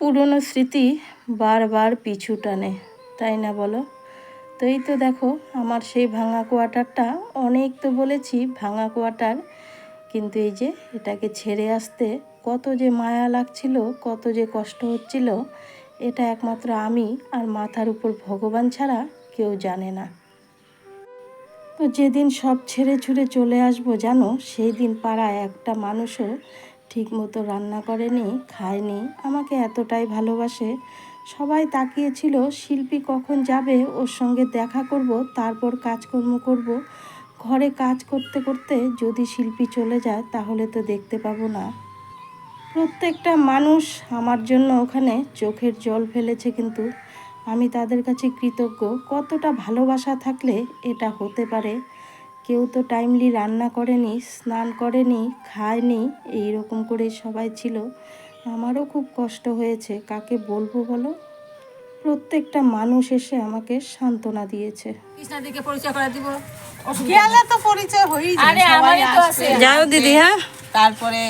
পুরনো স্মৃতি বারবার পিছু টানে, তাই না বলো? তো এই তো দেখো, আমার সেই ভাঙা কোয়ার্টারটা অনেক তো বলেছি ভাঙা কোয়ার্টার কিন্তু এই যে এটাকে ছেড়ে আসতে কত যে মায়া লাগছিল, কত যে কষ্ট হচ্ছিল, এটা একমাত্র আমি আর মাথার উপর ভগবান ছাড়া কেউ জানে না। তো যেদিন সব ছেড়ে ছুড়ে চলে আসব জানো, সেই দিন পাড়ায় একটা মানুষও ঠিক মতো রান্না করেনি, খায়নি, আমাকে এতটাই ভালোবাসে। সবাই তাকিয়েছিল, শিল্পী কখন যাবে, ওর সঙ্গে দেখা করব, তারপর কাজকর্ম করব। ঘরে কাজ করতে করতে যদি শিল্পী চলে যায়, তাহলে তো দেখতে পাবো না। প্রত্যেকটা মানুষ আমার জন্য ওখানে চোখের জল ফেলেছে কিন্তু। আমি তাদের কাছে কৃতজ্ঞ। কতটা ভালোবাসা থাকলে এটা হতে পারে? কেউ তো টাইমলি রান্না করেনি স্নান করেনি খায়নি এই রকম করে সবাই ছিল। আমারও খুব কষ্ট হয়েছে কাকে বলব বলো? প্রত্যেকটা মানুষ এসে আমাকে সান্ত্বনা দিয়েছে। কৃষ্ণাদিকে পরিচয় করে দিব। গেলে তো পরিচয় হয়েই আরে আমারই তো আছে। যাও দিদি হ্যাঁ। তারপরে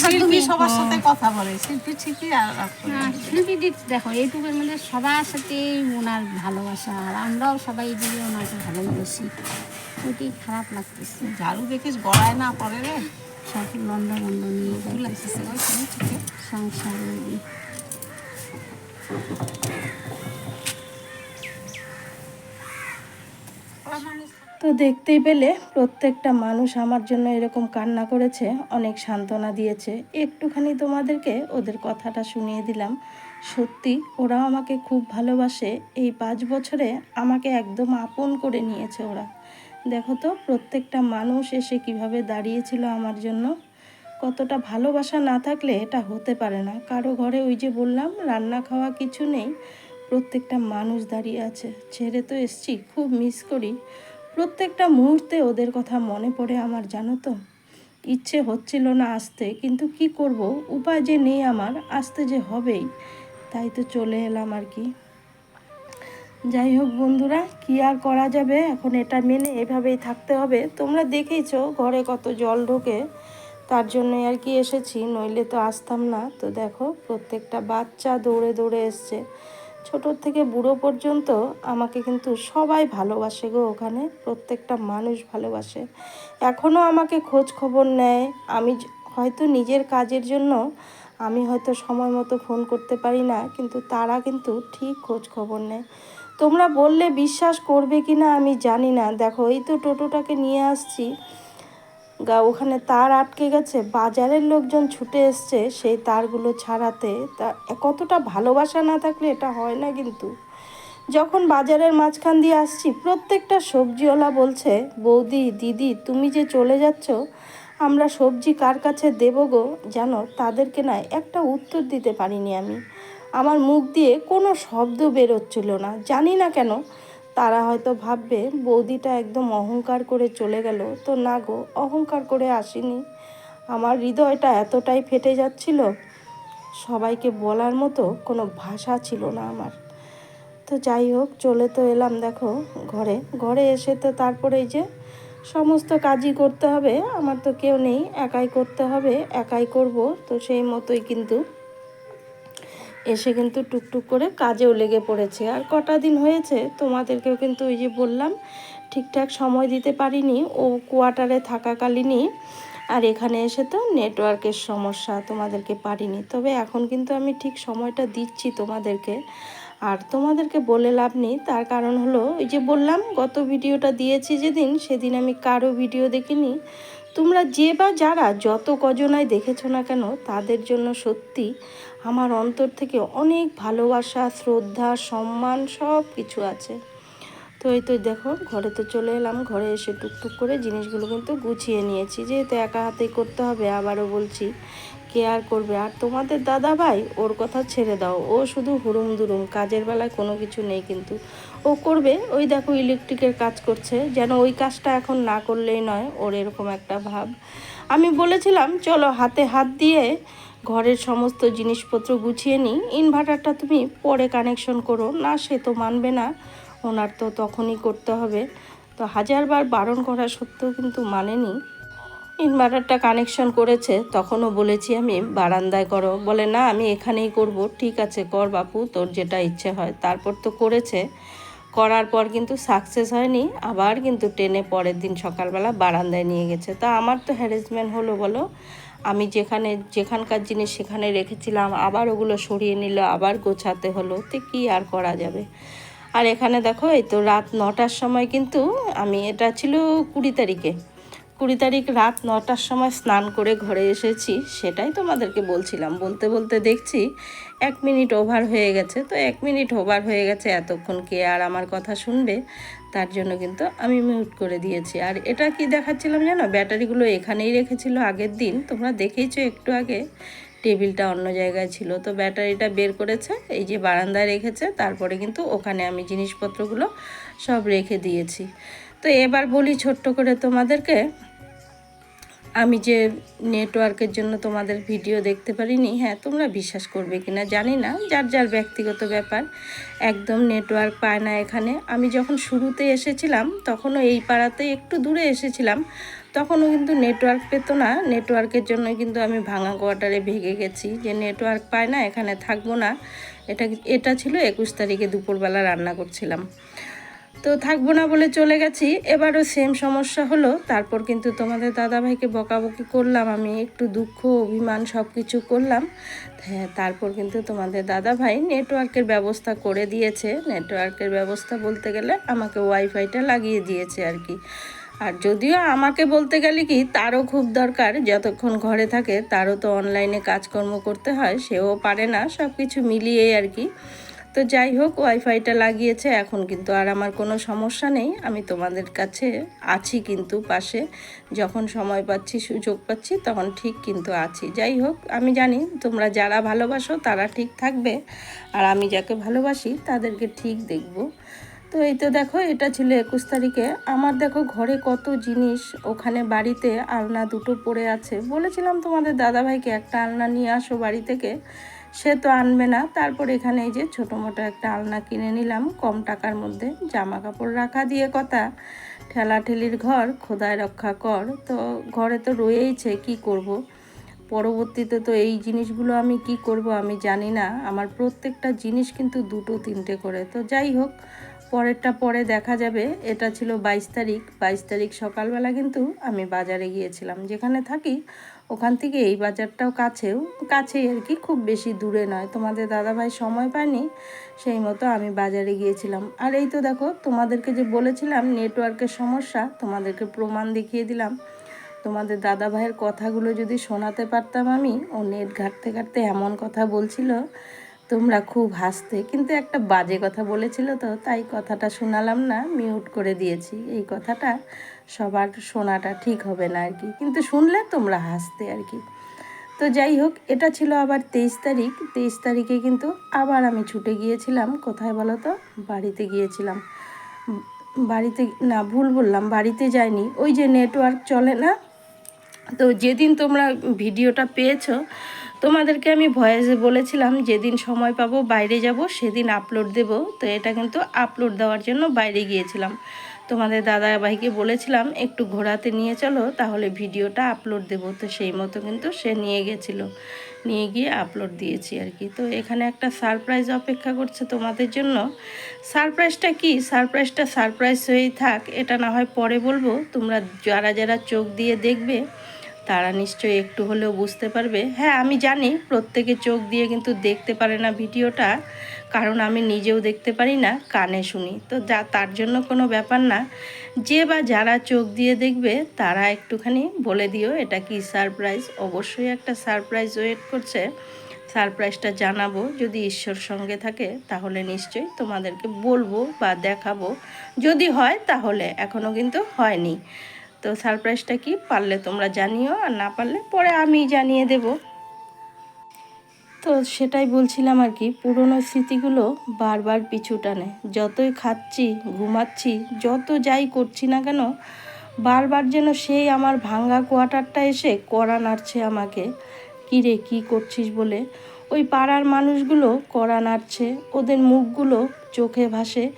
শিল্পী সবার সাথে কথা বলে শিল্পী ঠিকই আর আর করে। না, শিল্পী দেখো এইটুকুর মধ্যে সবার সাথে ওনার ভালোবাসা আর আমরাও সবাই দিদি ওনাকে ভালোবাসি। ওটি খারাপ লাগতেছে। ঝাড়ু দেখিস গড়ায় না পরে রে? লন্ডা বন্ধ নিয়ে লাগতেছে ওই সংসার তো দেখতেই পেলে প্রত্যেকটা মানুষ আমার জন্য এরকম কান্না করেছে অনেক সান্ত্বনা দিয়েছে। একটুখানি তোমাদেরকে ওদের কথাটা শুনিয়ে দিলাম। সত্যি ওরা আমাকে খুব ভালোবাসে। এই পাঁচ বছরে আমাকে একদম আপন করে নিয়েছে ওরা। দেখো তো, প্রত্যেকটা মানুষ এসে কীভাবে দাঁড়িয়েছিল আমার জন্য। কতটা ভালোবাসা না থাকলে এটা হতে পারে না। কারও ঘরে ওই যে বললাম, রান্না খাওয়া কিছু নেই, প্রত্যেকটা মানুষ দাঁড়িয়ে আছে। ছেড়ে তো এসছি, খুব মিস করি। প্রত্যেকটা মুহূর্তে ওদের কথা মনে পড়ে আমার, জানো তো? ইচ্ছে হচ্ছিল না আসতে, কিন্তু কি করব? উপায় যে নেই আমার, আসতে যে হবেই। তাই তো চলে এলাম আর কি। যাই হোক বন্ধুরা, কি আর করা যাবে? এখন এটা মেনে এভাবেই থাকতে হবে। তোমরা দেখেইছ ঘরে কত জল ঢোকে, তার জন্যই আর কি এসেছি। নইলে তো আসতাম না। তো দেখো, প্রত্যেকটা বাচ্চা দৌড়ে দৌড়ে এসছে। ছোটোর থেকে বুড়ো পর্যন্ত আমাকে কিন্তু সবাই ভালোবাসে গো ওখানে। প্রত্যেকটা মানুষ ভালোবাসে। এখনও আমাকে খোঁজ খবর নেয়। আমি হয়তো নিজের কাজের জন্য আমি হয়তো সময় মতো ফোন করতে পারি না, কিন্তু তারা কিন্তু ঠিক খোঁজ খবর নেয়। তোমরা বললে বিশ্বাস করবে কি না আমি জানি না। দেখো, এই তো টোটোটাকে নিয়ে আসছি। গা, ওখানে তার আটকে গেছে। বাজারের লোকজন ছুটে এসছে সেই তারগুলো ছাড়াতে। তা, কতটা ভালোবাসা না থাকলে এটা হয় না কিন্তু। যখন বাজারের মাঝখান দিয়ে আসছি, প্রত্যেকটা সবজিওয়ালা বলছে, বৌদি, দিদি, তুমি যে চলে যাচ্ছ, আমরা সবজি কার কাছে দেবো গো? জানো, তাদেরকে না একটা উত্তর দিতে পারিনি আমি। আমার মুখ দিয়ে কোনো শব্দ বেরোচ্ছিল না। জানি না কেন, তারা হয়তো ভাববে, বৌদিটা একদম অহংকার করে চলে গেল। তো না গো, অহংকার করে আসিনি। আমার হৃদয়টা এতটাই ফেটে যাচ্ছিল, সবাইকে বলার মতো কোনো ভাষা ছিল না আমার। তো যাই হোক, চলে তো এলাম দেখো ঘরে। ঘরে এসে তো তারপরে যে সমস্ত কাজই করতে হবে, আমার তো কেউ নেই, একাই করতে হবে, একাই করব, তো সেই মতোই কিন্তু এসে কিন্তু টুকটুক করে কাজেও লেগে পড়েছে। আর কটা দিন হয়েছে, তোমাদেরকেও কিন্তু ওই যে বললাম, ঠিকঠাক সময় দিতে পারিনি। ও কোয়ার্টারে থাকাকালীনই আর এখানে এসে তো নেটওয়ার্কের সমস্যা তোমাদেরকে পারিনি। তবে এখন কিন্তু আমি ঠিক সময়টা দিচ্ছি তোমাদেরকে। আর তোমাদেরকে বলে লাভ নেই, তার কারণ হলো, ওই যে বললাম, গত ভিডিওটা দিয়েছি যেদিন, সেদিন আমি কারও ভিডিও দেখিনি। তোমরা যে বা যারা যত কজনায় দেখেছ না কেন, তাদের জন্য সত্যি আমার অন্তর থেকে অনেক ভালোবাসা, শ্রদ্ধা, সম্মান সব কিছু আছে। তো এই তো দেখো, ঘরে তো চলে এলাম। ঘরে এসে টুকটুক করে জিনিসগুলো কিন্তু গুছিয়ে নিয়েছি। যেহেতু একা হাতেই করতে হবে, আবারও বলছি, কে আর করবে? আর তোমাদের দাদা ভাই, ওর কথা ছেড়ে দাও। ও শুধু হুরুম দুরুম, কাজের বেলায় কোনো কিছু নেই কিন্তু। ও করবে, ওই দেখো ইলেকট্রিকের কাজ করছে। যেন ওই কাজটা এখন না করলেই নয়, ওর এরকম একটা ভাব। আমি বলেছিলাম, চলো হাতে হাত দিয়ে ঘরের সমস্ত জিনিসপত্র গুছিয়ে নিই। ইনভার্টারটা তুমি পরে কানেকশন করো। না, সে তো মানবে না। ওনার তো তখনই করতে হবে। তো হাজারবার বারণ করা সত্ত্বেও কিন্তু মানেনি। ইনভার্টারটা কানেকশন করেছে, তখনও বলেছি আমি, বারান্দায় করো। বলে, না, আমি এখানেই করব। ঠিক আছে, কর বাপু, তোর যেটা ইচ্ছে হয়। তারপর তো করেছে। করার পর কিন্তু সাকসেস হয়নি। আবার কিন্তু টেনে পরের দিন সকালবেলা বারান্দায় নিয়ে গেছে। তা আমার তো হ্যারাসমেন্ট হলো, বলো। আমি যেখানে, যেখানকার জিনিস সেখানে রেখেছিলাম, আবার ওগুলো সরিয়ে নিল, আবার গোছাতে হলো, তো কী আর করা যাবে? আর এখানে দেখো, এই তো রাত নটার সময় কিন্তু আমি, এটা ছিল কুড়ি তারিখে। কুড়ি তারিখ রাত নটার সময় স্নান করে ঘরে এসেছি, সেটাই তোমাদেরকে বলছিলাম। বলতে বলতে দেখছি এক মিনিট ওভার হয়ে গেছে। তো এক মিনিট ওভার হয়ে গেছে, এতক্ষণ কে আর আমার কথা শুনবে? তার জন্য কিন্তু আমি মিউট করে দিয়েছি। আর এটা কি দেখাচ্ছিলাম জানো? ব্যাটারিগুলো এখানেই রেখেছিল আগের দিন। তোমরা দেখেইছো একটু আগে, টেবিলটা অন্য জায়গায় ছিল। তো ব্যাটারিটা বের করেছে, এই যে বারান্দায় রেখেছে। তারপরে কিন্তু ওখানে আমি জিনিসপত্রগুলো সব রেখে দিয়েছি। তো এবার বলি ছোট্ট করে তোমাদেরকে আমি যে নেটওয়ার্কের জন্য তোমাদের ভিডিও দেখতে পারিনি হ্যাঁ তোমরা বিশ্বাস করবে কি না জানি না, যার যার ব্যক্তিগত ব্যাপার, একদম নেটওয়ার্ক পায় না এখানে। আমি যখন শুরুতে এসেছিলাম, তখনও এই পাড়াতে একটু দূরে এসেছিলাম, তখনও কিন্তু নেটওয়ার্ক পেতো না। নেটওয়ার্কের জন্য কিন্তু আমি ভাঙা কোয়ার্টারে ভেঙে গেছি। যে নেটওয়ার্ক পায় না, এখানে থাকব না। এটা এটা ছিল একুশ তারিখে দুপুরবেলা রান্না করছিলাম। তো থাকব না বলে চলে গেছি। এবারও সেম সমস্যা হলো। তারপর কিন্তু তোমাদের দাদাভাইকে বকাবকি করলাম, আমি একটু দুঃখ, অভিমান সব কিছু করলাম। হ্যাঁ তারপর কিন্তু তোমাদের দাদাভাই নেটওয়ার্কের ব্যবস্থা করে দিয়েছে। নেটওয়ার্কের ব্যবস্থা বলতে গেলে আমাকে ওয়াইফাইটা লাগিয়ে দিয়েছে আর কি। আর যদিও আমাকে বলতে গেলে কি, তারও খুব দরকার। যতক্ষণ ঘরে থাকে, তারও তো অনলাইনে কাজকর্ম করতে হয়, সেও পারে না। সব কিছু মিলিয়েই আর কি। তো যাই হোক, ওয়াইফাইটা লাগিয়েছে, এখন কিন্তু আর আমার কোনো সমস্যা নেই। আমি তোমাদের কাছে আছি কিন্তু পাশে। যখন সময় পাচ্ছি, সুযোগ পাচ্ছি, তখন ঠিক কিন্তু আছি। যাই হোক, আমি জানি তোমরা যারা ভালোবাসো, তারা ঠিক থাকবে। আর আমি যাকে ভালোবাসি, তাদেরকে ঠিক দেখব। তো এই তো দেখো, এটা ছিল একুশ তারিখে। আমার দেখো ঘরে কত জিনিস, ওখানে বাড়িতে আলনা দুটো পড়ে আছে। বলেছিলাম তোমাদের দাদাভাইকে, একটা আলনা নিয়ে আসো বাড়ি থেকে। সে তো আনবে না। তারপর এখানে এই যে ছোটো মোটো একটা আলনা কিনে নিলাম। কম টাকার মধ্যে জামা কাপড় রাখা দিয়ে কথা। ঠেলাঠেলির ঘর খোদায় রক্ষা কর। তো ঘরে তো রয়েইছে, কি করব। পরবর্তীতে তো এই জিনিসগুলো আমি কি করব আমি জানি না। আমার প্রত্যেকটা জিনিস কিন্তু দুটো তিনটে করে। তো যাই হোক, পরেরটা পরে দেখা যাবে। এটা ছিল বাইশ তারিখ। বাইশ তারিখ সকালবেলা কিন্তু আমি বাজারে গিয়েছিলাম। যেখানে থাকি, ওখান থেকে এই বাজারটাও কাছেও। কাছেই আর কি, খুব বেশি দূরে নয়। তোমাদের দাদাভাই সময় পায়নি, সেই মতো আমি বাজারে গিয়েছিলাম। আর এই তো দেখো, তোমাদেরকে যে বলেছিলাম, নেটওয়ার্কের সমস্যা, তোমাদেরকে প্রমাণ দেখিয়ে দিলাম। তোমাদের দাদা ভাইয়ের কথাগুলো যদি শোনাতে পারতাম আমি, ও নেট ঘাটতে ঘাটতে এমন কথা বলছিল, তোমরা খুব হাসতে। কিন্তু একটা বাজে কথা বলেছিল তো, তাই কথাটা শোনালাম না, মিউট করে দিয়েছি। এই কথাটা সবার শোনাটা ঠিক হবে না আর কি। কিন্তু শুনলে তোমরা হাসতে আর কি। তো যাই হোক, এটা ছিল আবার তেইশ তারিখ। তেইশ তারিখে কিন্তু আবার আমি ছুটে গিয়েছিলাম। কোথায় বলো তো? বাড়িতে গিয়েছিলাম। বাড়িতে, না ভুল বললাম, বাড়িতে যাইনি। ওই যে নেটওয়ার্ক চলে না? তো যেদিন তোমরা ভিডিওটা পেয়েছ, তোমাদেরকে আমি ভয়েসে বলেছিলাম, যেদিন সময় পাবো বাইরে যাব, সেদিন আপলোড দেব। তো এটা কিন্তু আপলোড দেওয়ার জন্য বাইরে গিয়েছিলাম। তোমাদের দাদা ভাইকে বলেছিলাম, একটু ঘোরাতে নিয়ে চলো, তাহলে ভিডিওটা আপলোড দেব। তো সেই মতো কিন্তু সে নিয়ে গেছিল। নিয়ে গিয়ে আপলোড দিয়েছি আর কি। তো এখানে একটা সারপ্রাইজ অপেক্ষা করছে তোমাদের জন্য। সারপ্রাইজটা কি? সারপ্রাইজটা সারপ্রাইজ হয়েই থাক, এটা না হয় পরে বলব। তোমরা যারা যারা চোখ দিয়ে দেখবে তারা নিশ্চয়ই একটু হলেও বুঝতে পারবে। হ্যাঁ আমি জানি প্রত্যেকে চোখ দিয়ে কিন্তু দেখতে পারে না ভিডিওটা, কারণ আমি নিজেও দেখতে পারি না, কানে শুনি। তো যা, তার জন্য কোনো ব্যাপার না। যে বা যারা চোখ দিয়ে দেখবে, তারা একটুখানি বলে দিও, এটা কি সারপ্রাইজ? অবশ্যই একটা সারপ্রাইজ ওয়েট করছে। সারপ্রাইজটা জানাব, যদি ঈশ্বর সঙ্গে থাকে, তাহলে নিশ্চয়ই তোমাদেরকে বলব বা দেখাবো। যদি হয়, তাহলে এখনও কিন্তু হয়নি। তো সারপ্রাইজটা কি? পারলে তোমরা জানিও, আর না পারলে পরে আমি জানিয়ে দেব। তো সেটাই বলছিলাম আর কি, পুরনো স্মৃতিগুলো বারবার পিছু টানে। যতই খাচ্ছি, ঘুমাচ্ছি, যত যাই করছি না কেন, বারবার যেন সেই আমার ভাঙ্গা কোয়ার্টারটা এসে কড়া নাড়ছে আমাকে। কিরে কি করছিস? বলে ওই পাড়ার মানুষগুলো কড়া নাড়ছে, ওদের মুখগুলো চোখে ভাসে।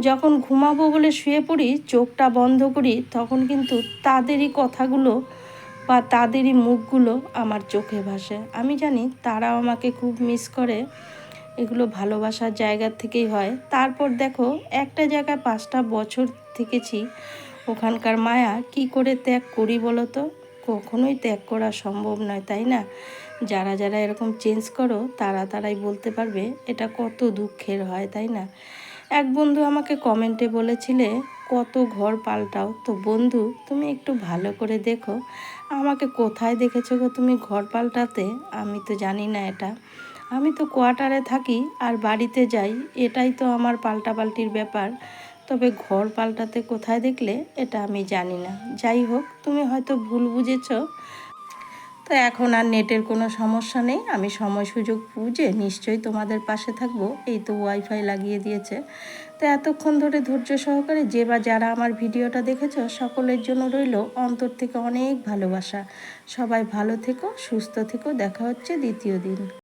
যখন ঘুমাবো বলে শুয়ে পড়ি, চোখটা বন্ধ করি, তখন কিন্তু তাদেরই কথাগুলো বা তাদেরই মুখগুলো আমার চোখে ভাসে। আমি জানি তারাও আমাকে খুব মিস করে। এগুলো ভালোবাসার জায়গা থেকেই হয়। তারপর দেখো, একটা জায়গায় পাঁচটা বছর থেকেছি। ওখানকার মায়া কি করে ত্যাগ করি বলো তো? কখনোই ত্যাগ করা সম্ভব নয়, তাই না? যারা যারা এরকম চেঞ্জ করো, তারা তারাই বলতে পারবে এটা কত দুঃখের হয়, তাই না? এক বন্ধু আমাকে কমেন্টে বলেছিলে, কত ঘর পাল্টাও। তো বন্ধু, তুমি একটু ভালো করে দেখো, আমাকে কোথায় দেখেছ গো তুমি ঘর পাল্টাতে? আমি তো জানি না এটা। আমি তো কোয়ার্টারে থাকি আর বাড়িতে যাই, এটাই তো আমার পাল্টাপাল্টির ব্যাপার। তবে ঘর পাল্টাতে কোথায় দেখলে, এটা আমি জানি না। যাই হোক, তুমি হয়তো ভুল বুঝেছ। তো এখন আর নেটের কোনো সমস্যা নেই। আমি সময়, সুযোগ বুঝে নিশ্চয়ই তোমাদের পাশে থাকব। এই তো ওয়াইফাই লাগিয়ে দিয়েছে। তো এতক্ষণ ধরে ধৈর্য সহকারে যে বা যারা আমার ভিডিওটা দেখেছ, সকলের জন্য রইল অন্তর থেকে অনেক ভালোবাসা। সবাই ভালো থেকো, সুস্থ থেকো। দেখা হচ্ছে দ্বিতীয় দিন।